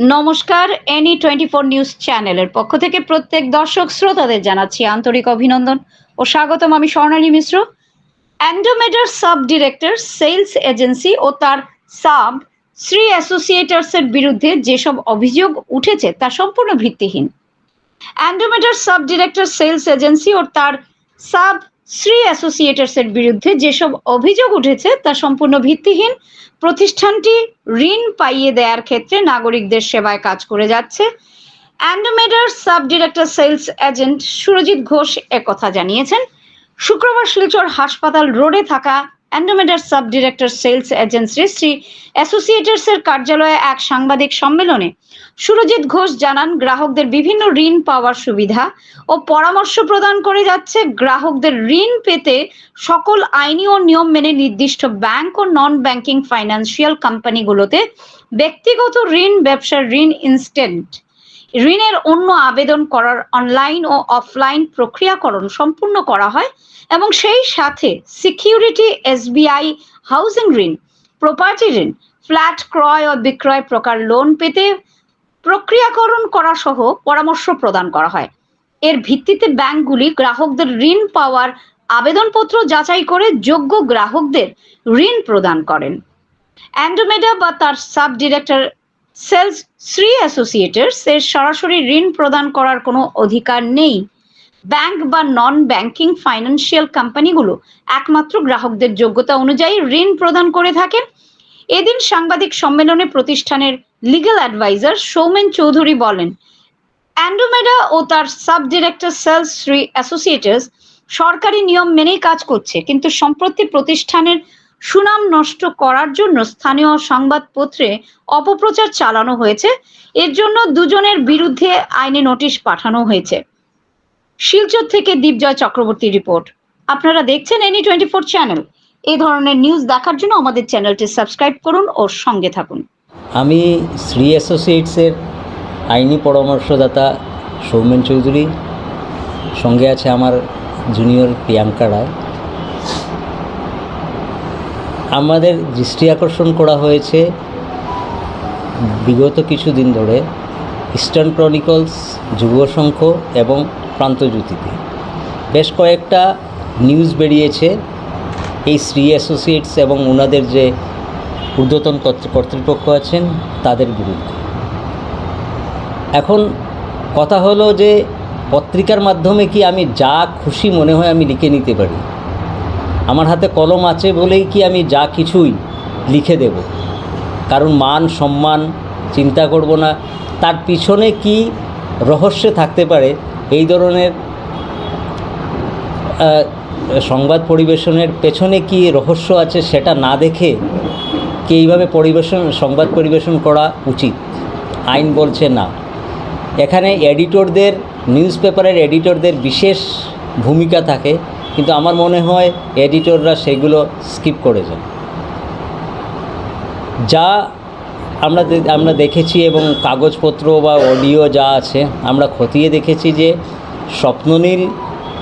নমস্কার, any twenty four news চ্যানেলের পক্ষ থেকে প্রত্যেক দর্শক শ্রোতাদের জানাচ্ছি আন্তরিক অভিনন্দন ও স্বাগতম আমি স্বর্ণালী মিশ্র। অ্যান্ডোমেডার সাব ডিরেক্টর সেলস এজেন্সি ও তার সাব শ্রী অ্যাসোসিয়েটার্সের বিরুদ্ধে যেসব অভিযোগ উঠেছে তা সম্পূর্ণ ভিত্তিহীন। অ্যান্ডোমেডার সাব ডিরেক্টর সেলস এজেন্সি ও তার সাব শ্রী অ্যাসোসিয়েটার্স এর বিরুদ্ধে যেসব অভিযোগ উঠেছে তা সম্পূর্ণ ভিত্তিহীন। প্রতিষ্ঠানটি ঋণ পাইয়ে দেওয়ার ক্ষেত্রে নাগরিকদের সেবায় কাজ করে যাচ্ছে। অ্যান্ডোমেডার sub director sales agent Surajit Ghosh একথা জানিয়েছেন। শুক্রবার শিলচর হাসপাতাল রোডে থাকা অ্যান্ডোমেডার sub director sales agency Shri অ্যাসোসিয়েটার্সের কার্যালয়ে এক সাংবাদিক সম্মেলনে সুরজিৎ ঘোষ জানান, গ্রাহকদের বিভিন্ন ঋণ পাওয়ার সুবিধা ও পরামর্শ প্রদান করে যাচ্ছে গ্রাহকদের ঋণ পেতে সকল আইনি ও নিয়ম মেনে নির্দিষ্ট ব্যাংক ও নন ব্যাংকিং ফাইন্যান্সিয়াল কোম্পানিগুলোতে ব্যক্তিগত ঋণ, ব্যবসার ঋণ ইনস্ট্যান্ট ঋণের অন্য আবেদন করার অনলাইন ও অফলাইন প্রক্রিয়াকরণ সম্পূর্ণ করা হয় এবং সেই সাথে সিকিউরিটি এসবিআই হাউজিং ঋণ প্রপার্টি ঋণ ফ্ল্যাট ক্রয় ও বিক্রয় প্রকার লোন পেতে প্রক্রিয়াকরণ করা সহ পরামর্শ প্রদান করা হয়। এর ভিত্তিতে ব্যাংকগুলি গ্রাহকদের ঋণ পাওয়ার আবেদনপত্র যাচাই করে যোগ্য গ্রাহকদের ঋণ প্রদান করেন। অ্যান্ডোমেডা বা তার sub director sales Shri associates এর সরাসরি ঋণ প্রদান করার কোনো অধিকার নেই। ব্যাংক বা নন ব্যাংকিং ফাইন্যান্সিয়াল কোম্পানিগুলো একমাত্র গ্রাহকদের যোগ্যতা অনুযায়ী ঋণ প্রদান করে থাকেন। এদিন সাংবাদিক সম্মেলনে প্রতিষ্ঠানের লিগ্যাল অ্যাডভাইজার সৌমেন চৌধুরী বলেন, অ্যান্ডোমেডা ও তার sub director sales Shri associates সরকারি নিয়ম মেনেই কাজ করছে, কিন্তু সম্প্রতি প্রতিষ্ঠানের সুনাম নষ্ট করার জন্য স্থানীয় সংবাদপত্রে অপপ্রচার চালানো হয়েছে। এর জন্য দুজনের বিরুদ্ধে আইনি নোটিশ পাঠানো হয়েছে। শিলচর থেকে দীপজয় চক্রবর্তী রিপোর্ট। আপনারা দেখছেন এনি টোয়েন্টি ফোর চ্যানেল। এই ধরনের নিউজ দেখার জন্য আমাদের চ্যানেলটি সাবস্ক্রাইব করুন ও সঙ্গে থাকুন। আমি শ্রী অ্যাসোসিয়েটসের আইনি পরামর্শদাতা সৌমেন চৌধুরী। সঙ্গে আছে আমার জুনিয়র প্রিয়াঙ্কা রায়। আমাদের দৃষ্টি আকর্ষণ করা হয়েছে বিগত কিছুদিন ধরে ইস্টার্ন ক্রনিকলস যুবসংঘ এবং প্রান্তজ্যোতিতে বেশ কয়েকটা নিউজ বেরিয়েছে এই শ্রী অ্যাসোসিয়েটস এবং ওনাদের যে ঊর্ধ্বতন কর্তৃ- কর্তৃপক্ষ আছেন তাদের বিরুদ্ধে। এখন কথা হলো যে পত্রিকার মাধ্যমে কি আমি যা খুশি মনে হয় আমি লিখে নিতে পারি। আমার হাতে কলম আছে বলেই কি আমি যা কিছুই লিখে দেব। কারণ মান, সম্মান চিন্তা করব না। তার পিছনে কি রহস্যে থাকতে পারে? এই ধরনের সংবাদ পরিবেশনের পেছনে কি রহস্য আছে সেটা না দেখে কি এইভাবে পরিবেশন, সংবাদ পরিবেশন করা উচিত? আইন বলছে না। এখানে এডিটরদের নিউজ পেপারের এডিটরদের বিশেষ ভূমিকা থাকে। কিন্তু আমার মনে হয় এডিটররা সেগুলো স্কিপ করে যায়। যা আমরা আমরা দেখেছি এবং কাগজপত্র বা অডিও যা আছে, আমরা খতিয়ে দেখেছি যে স্বপ্ননীল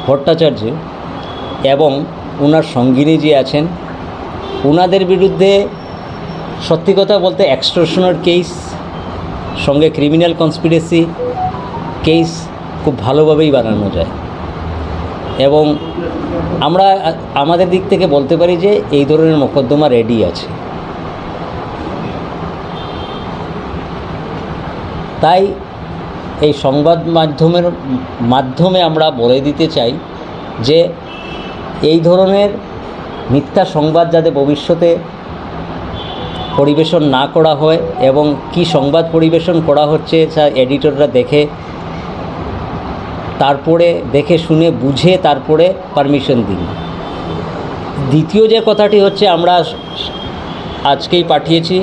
ভট্টাচার্য এবং ওনার সঙ্গিনী যে আছেন ওনাদের বিরুদ্ধে সত্যি কথা বলতে এক্সট্রশনের কেস সঙ্গে ক্রিমিনাল কনস্পিরেসি কেস খুব ভালোভাবেই বানানো যায়। এবং আমরা আমাদের দিক থেকে বলতে পারি যে এই ধরনের মোকদ্দমা রেডি আছে। তাই এই সংবাদ মাধ্যমের মাধ্যমে আমরা বলে দিতে চাই যে এই ধরনের মিথ্যা সংবাদ যাতে ভবিষ্যতে পরিবেশন না করা হয় এবং কি সংবাদ পরিবেশন করা হচ্ছে তা এডিটররা দেখে তারপরে দেখে শুনে বুঝে তারপরে পারমিশন দিন। দ্বিতীয় যে কথাটি হচ্ছে, আমরা আজকেই পাঠিয়েছি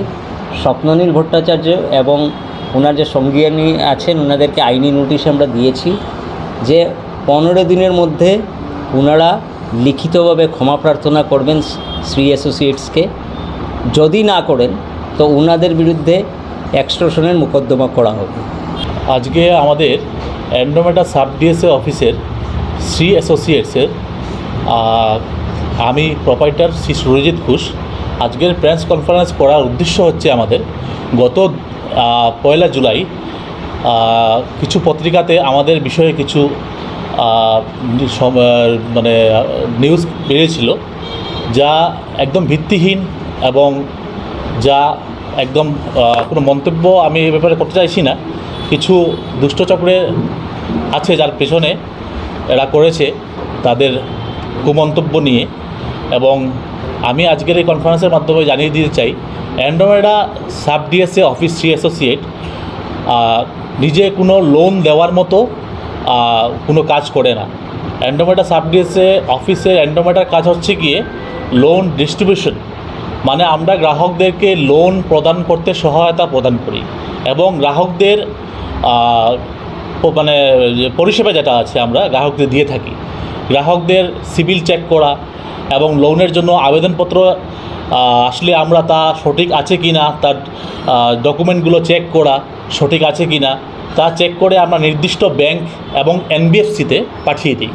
স্বপ্ননীল ভট্টাচার্য এবং ওনার যে সঙ্গিনী আছেন, ওনাদেরকে আইনি নোটিশ আমরা দিয়েছি যে পনেরো দিনের মধ্যে ওনারা লিখিতভাবে ক্ষমা প্রার্থনা করবেন শ্রী অ্যাসোসিয়েটসকে যদি না করেন, তো ওনাদের বিরুদ্ধে এক্সট্রশনের মোকদ্দমা করা হবে। আজকে আমাদের অ্যান্ডোমেটা সাব ডিএসএ অফিসের শ্রী অ্যাসোসিয়েটসের আমি প্রপাইটার শ্রী সুরজিৎ ঘোষ। আজকের প্রেস কনফারেন্স করার উদ্দেশ্য হচ্ছে আমাদের গত পয়লা জুলাই কিছু পত্রিকাতে আমাদের বিষয়ে কিছু মানে নিউজ বেরিয়েছিল, যা একদম ভিত্তিহীন এবং যা একদম কোনো মন্তব্য আমি এ ব্যাপারে করতে চাইছি না। কিছু দুষ্টচক্রে আছে যার পেছনে এরা করেছে তাদের কুমন্তব্য নিয়ে। এবং আমি আজকের এই কনফারেন্সের মাধ্যমে জানিয়ে দিতে চাই অ্যান্ড্রয়েডা sub DSA office Shri associate নিজে কোনো লোন দেওয়ার মতো কোনো কাজ করে না। অ্যান্ড্রোমেটা সাব ডিএসএ অফিসের অ্যান্ড্রোমেটার কাজ হচ্ছে গিয়ে লোন ডিস্ট্রিবিউশন মানে আমরা গ্রাহকদেরকে লোন প্রদান করতে সহায়তা প্রদান করি। এবং গ্রাহকদের মানে পরিষেবা যেটা আছে আমরা গ্রাহকদের দিয়ে থাকি। গ্রাহকদের সিভিল চেক করা এবং লোনের জন্য আবেদনপত্র আসলে আমরা তা সঠিক আছে কি না, তার ডকুমেন্টগুলো চেক করা সঠিক আছে কি না, তা চেক করে আমরা নির্দিষ্ট ব্যাংক এবং এনবিএফসিতে পাঠিয়ে দিই।